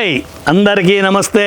Hi! అందరికీ నమస్తే.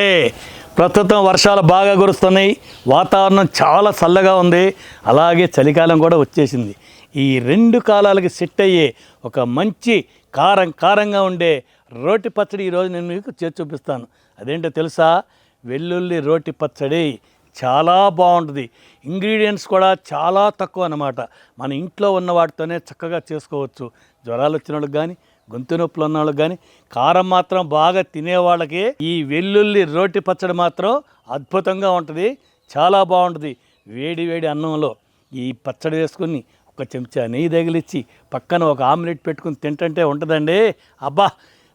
ప్రస్తుతం వర్షాలు బాగా కురుస్తున్నాయి. వాతావరణం చాలా చల్లగా ఉంది. అలాగే చలికాలం కూడా వచ్చేసింది. ఈ రెండు కాలాలకి సెట్ అయ్యే ఒక మంచి కారం కారంగా ఉండే రోటి పచ్చడి ఈరోజు నేను మీకు చేసి చూపిస్తాను. అదేంటో తెలుసా? వెల్లుల్లి రోటి పచ్చడి చాలా బాగుంటుంది. ఇంగ్రీడియంట్స్ కూడా చాలా తక్కువ అన్నమాట. మన ఇంట్లో ఉన్న వాటితోనే చక్కగా చేసుకోవచ్చు. జ్వరాలు వచ్చిన వాళ్ళకి కానీ గొంతు నొప్పులు ఉన్న వాళ్ళకి కానీ కారం మాత్రం బాగా తినే వాళ్ళకి ఈ వెల్లుల్లి రోటి పచ్చడి మాత్రం అద్భుతంగా ఉంటుంది. చాలా బాగుంటుంది. వేడి వేడి అన్నంలో ఈ పచ్చడి వేసుకుని ఒక చెంచా నెయ్యి తగిలిచ్చి పక్కన ఒక ఆమ్లెట్ పెట్టుకుని తింటుంటే ఉంటుందండి. అబ్బా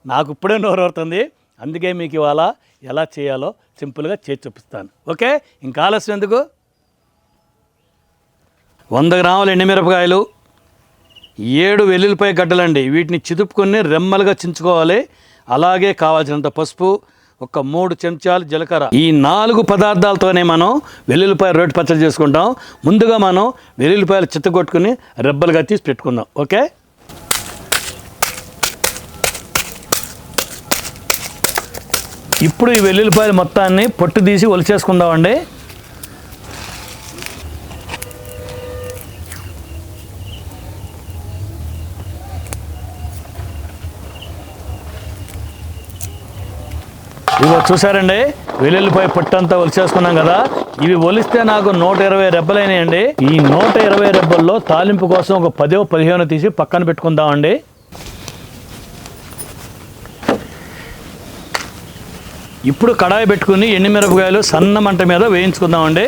నాకు ఇప్పుడే నోరవుతుంది అందుకే మీకు ఇవాళ ఎలా చేయాలో సింపుల్గా చేసి చూపిస్తాను. ఓకే? ఇంకా ఆలస్యం ఎందుకు? వంద గ్రాముల ఎండుమిరపకాయలు ఏడు వెల్లుల్లిపాయ గడ్డలండి. వీటిని చిదుపుకొని రెమ్మలుగా చించుకోవాలి. అలాగే కావాల్సినంత పసుపు ఒక మూడు చెంచాలు జీలకర్ర. ఈ నాలుగు పదార్థాలతోనే మనం వెల్లుల్లిపాయ రోటి పచ్చడి చేసుకుంటాం. ముందుగా మనం వెల్లుల్లిపాయలు చిత్తగొట్టుకుని రెబ్బలుగా తీసి పెట్టుకుందాం. ఓకే? ఇప్పుడు ఈ వెల్లుల్లిపాయలు మొత్తాన్ని పొట్టు తీసి ఒలిచేసుకుందామండి. ఇవి చూసారండి వెల్లుల్లిపాయ పొట్టంతా ఒలిచేసుకున్నాం కదా. ఇవి ఒలిస్తే నాకు నూట ఇరవై రెబ్బలైనాయండి. ఈ నూట ఇరవై రెబ్బల్లో తాలింపు కోసం ఒక పదో పదిహేను తీసి పక్కన పెట్టుకుందామండి. ఇప్పుడు కడాయి పెట్టుకుని ఎండుమిరపకాయలు సన్న మంట మీద వేయించుకుందామండి.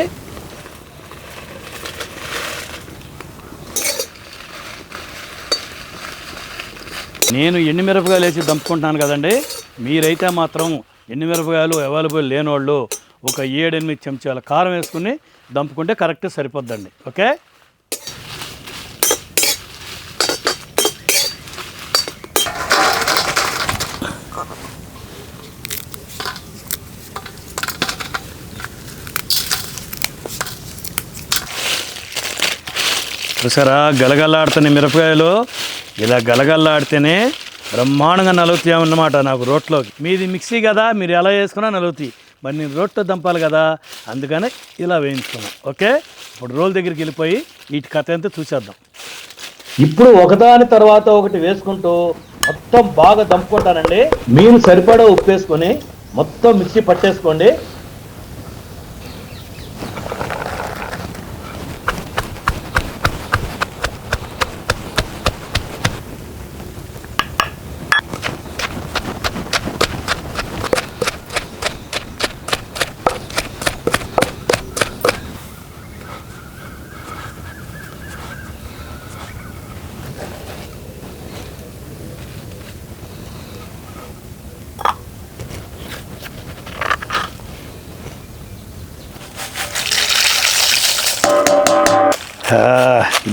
నేను ఎండుమిరపకాయలు వేసి దంపుకుంటున్నాను కదండి. మీరైతే మాత్రం ఎన్ని మిరపకాయలు అవైలబుల్ లేనోళ్ళు ఒక ఏడెనిమిది చెంచాల కారం వేసుకుని దంపుకుంటే కరెక్ట్ సరిపోద్దండి. ఓకే? చూసారా? గలగల్లాడుతున్న మిరపకాయలు ఇలా గలగల్లాడితేనే బ్రహ్మాండంగా నలుగుతాయి అన్నమాట నాకు రోట్లోకి. మీది మిక్సీ కదా మీరు ఎలా వేసుకున్నా నలుగుతాయి. మరి నేను రోట్లో దంపాలి కదా అందుకని ఇలా వేయించుకున్నాం ఓకే? ఇప్పుడు రోల్ దగ్గరికి వెళ్ళిపోయి వీటి కథ ఎంత చూసేద్దాం. ఇప్పుడు ఒకదాని తర్వాత ఒకటి వేసుకుంటూ మొత్తం బాగా దంపుకుంటానండి. మీరు సరిపడా ఉప్పు వేసుకొని మొత్తం మిక్సీ పట్టేసుకోండి ఆ,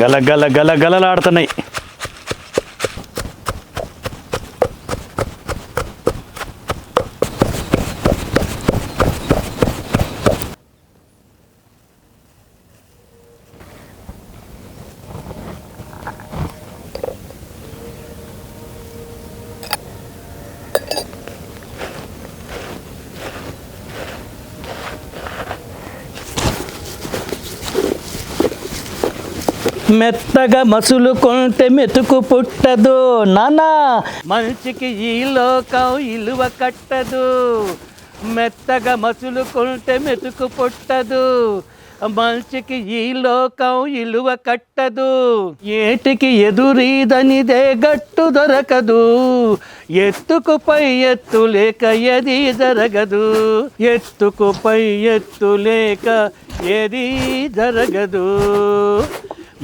గల గల గల గలలాడుతున్నాయి. మెత్తగా మసులు కొంటే మెతుకు పుట్టదు. నానా మంచికి ఈ లోకం ఇలువ కట్టదు. మెత్తగా మసులు కొంటే మెతుకు పుట్టదు. మంచికి ఈ లోకం ఇలువ కట్టదు. ఏటికి ఎదురీదనిదే గట్టు దొరకదు. ఎత్తుకు పై ఎత్తు లేక ఏది జరగదు. ఎత్తుకు పై ఎత్తు లేక ఏది జరగదు.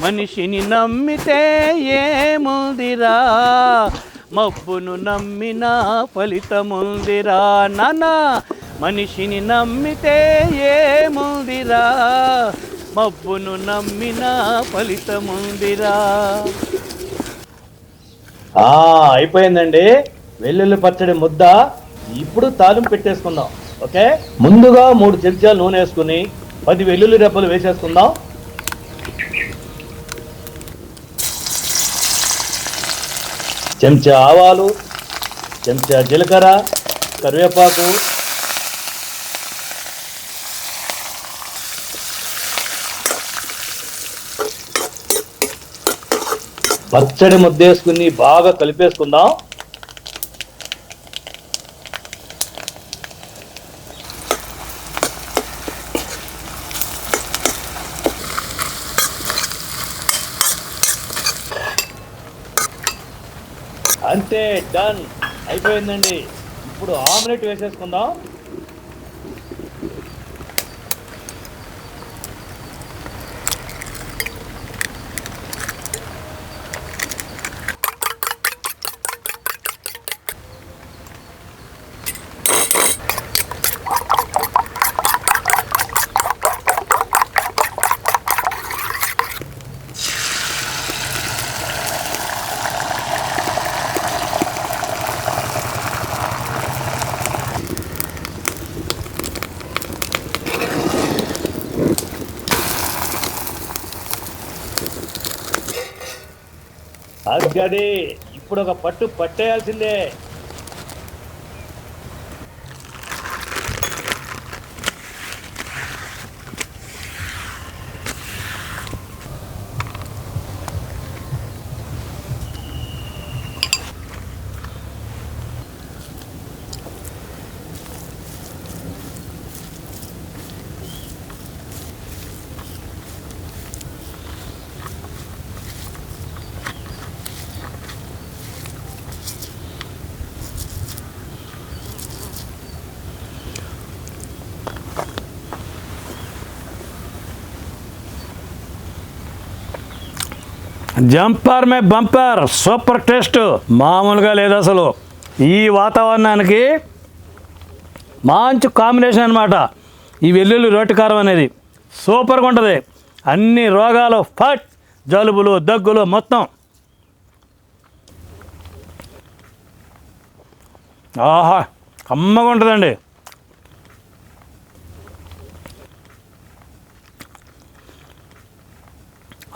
మనిషిని నమ్మితే ఏముందిరా? మబ్బును నమ్మిన ఫలితముందిరా నానా? మనిషిని నమ్మితే ఏముందిరా? మబ్బును నమ్మిన ఫలితముందిరా? అయిపోయిందండి. వెల్లుల్లి పచ్చడి ముద్ద. ఇప్పుడు తాలింపు పెట్టేసుకుందాం ఓకే? ముందుగా మూడు చెంచాలు నూనె వేసుకుని పది వెల్లుల్లి రెబ్బలు వేసేసుకుందాం. చెంచా ఆవాలు చెంచా జీలకర్ర కరివేపాకు. పచ్చడి ముద్దేసుకుని బాగా కలిపేసుకుందాం. అంతే డన్ అయిపోయిందండి. ఇప్పుడు ఆమ్లెట్ వేసేసుకుందాం. అది ఇప్పుడు ఒక పట్టు పట్టేయాల్సిందే. జంపర్ మే బంపర్ సూపర్ టేస్ట్ మామూలుగా లేదు అసలు. ఈ వాతావరణానికి మంచి కాంబినేషన్ అనమాట ఈ వెల్లుల్లి రోటి కారం అనేది సూపర్గా ఉంటుంది. అన్ని రోగాలు ఫట్ జలుబులు దగ్గులు మొత్తం. ఆహా కమ్మగా ఉంటుందండి.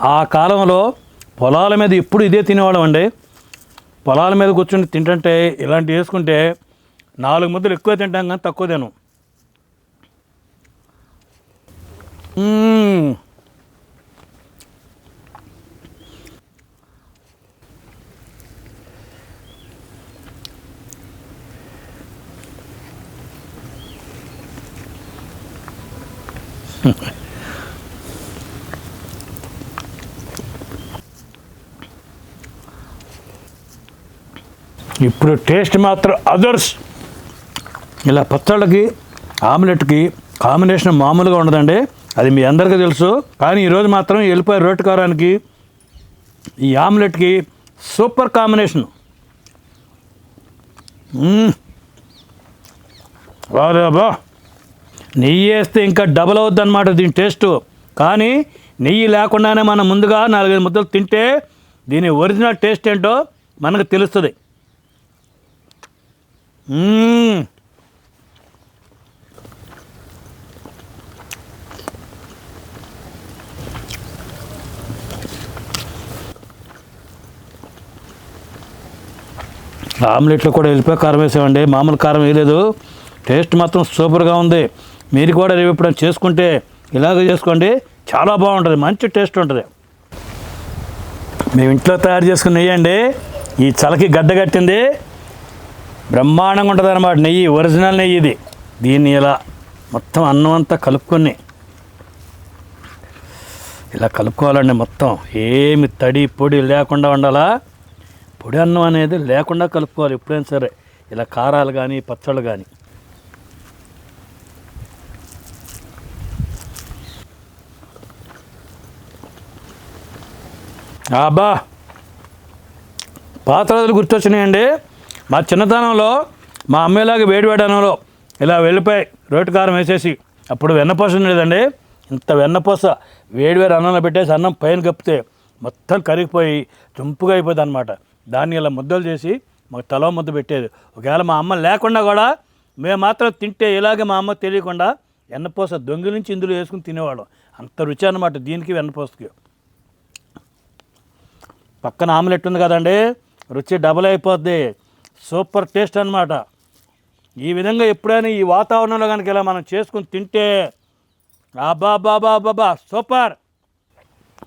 ఆ కాలంలో పొలాల మీద ఎప్పుడు ఇదే తినేవాళ్ళం అండి పొలాల మీద కూర్చుని తింటుంటే ఇలాంటివి వేసుకుంటే నాలుగు ముద్దలు ఎక్కువ తింటాం కానీ తక్కువ తినం మ్మ్. ఇప్పుడు టేస్ట్ మాత్రం అదర్స్. ఇలా పచ్చళ్ళకి ఆమ్లెట్కి కాంబినేషన్ మామూలుగా ఉండదండి. అది మీ అందరికీ తెలుసు. కానీ ఈరోజు మాత్రం వెళ్ళిపోయే రోటి కారానికి ఈ ఆమ్లెట్కి సూపర్ కాంబినేషన్. మ్మ్. బా నెయ్యి వేస్తే ఇంకా డబుల్ అవుద్ది అనమాట దీని టేస్ట్. కానీ నెయ్యి లేకుండానే మనం ముందుగా నాలుగైదు ముద్దలు తింటే దీని ఒరిజినల్ టేస్ట్ ఏంటో మనకు తెలుస్తుంది. ఆమ్లెట్లో కూడా వెళ్ళిపోయి కారం వేసామండి మామూలు కారం వేయలేదు. టేస్ట్ మాత్రం సూపర్గా ఉంది. మీరు కూడా రేపు ఎప్పుడైనా చేసుకుంటే ఇలాగ చేసుకోండి. చాలా బాగుంటుంది. మంచి టేస్ట్ ఉంటుంది. మేము ఇంట్లో తయారు చేసుకున్న నెయ్యండి ఈ చలకి గడ్డ కట్టింది. బ్రహ్మాండంగా ఉంటుంది అనమాట నెయ్యి ఒరిజినల్ నెయ్యి ఇది. దీన్ని ఇలా మొత్తం అన్నం అంతా కలుపుకొని ఇలా కలుపుకోవాలండి మొత్తం. ఏమి తడి పొడి లేకుండా ఉండాలా? పొడి అన్నం అనేది లేకుండా కలుపుకోవాలి ఎప్పుడైనా సరే. ఇలా కారాలు కానీ పచ్చళ్ళు కానీ అబ్బా! పాత రోజులు గుర్తొచ్చినాయండి. మా చిన్నతనంలో మా అమ్మేలాగా వేడివేడి అన్నంలో ఇలా వెళ్ళిపోయి రోటి కారం వేసేసి అప్పుడు వెన్నపూస లేదండి ఇంత వెన్నపూస వేడివేడి అన్నంలో పెట్టేసి అన్నం పైన కప్పితే మొత్తం కరిగిపోయి తుంపుగా అయిపోతుంది అనమాట దాన్ని ఇలా ముద్దలు చేసి మాకు తల ముద్ద పెట్టేది. ఒకవేళ మా అమ్మ లేకుండా కూడా మేము మాత్రం తింటే ఇలాగే మా అమ్మ తెలియకుండా వెన్నపూస దొంగి నుంచి ఇందులో వేసుకుని తినేవాళ్ళం. అంత రుచి అనమాట దీనికి వెన్నపూసకి పక్కన ఆమ్లెట్ ఉంది కదండి. రుచి డబుల్ అయిపోద్ది. సూపర్ టేస్ట్ అన్నమాట. ఈ విధంగా ఎప్పుడైనా ఈ వాతావరణంలో కనుక ఇలా మనం చేసుకుని తింటే అబ్బా బాబా బాబా సూపర్!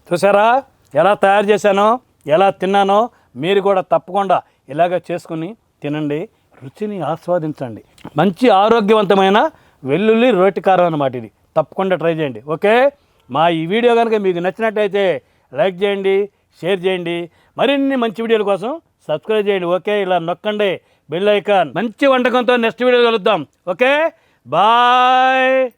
చూసారా? ఎలా తయారు చేశానో ఎలా తిన్నానో మీరు కూడా తప్పకుండా ఇలాగ చేసుకుని తినండి. రుచిని ఆస్వాదించండి. మంచి ఆరోగ్యవంతమైన వెల్లుల్లి రోటి కారం అన్నమాట ఇది. తప్పకుండా ట్రై చేయండి. ఓకే? మా ఈ వీడియో కనుక మీకు నచ్చినట్టయితే లైక్ చేయండి షేర్ చేయండి. మరిన్ని మంచి వీడియోల కోసం సబ్స్క్రైబ్ చేయండి ఓకే? ఇలా నొక్కండి. Bell icon. మంచి వంటకంతో నెక్స్ట్ వీడియో కలుద్దాం. ఓకే? బాయ్!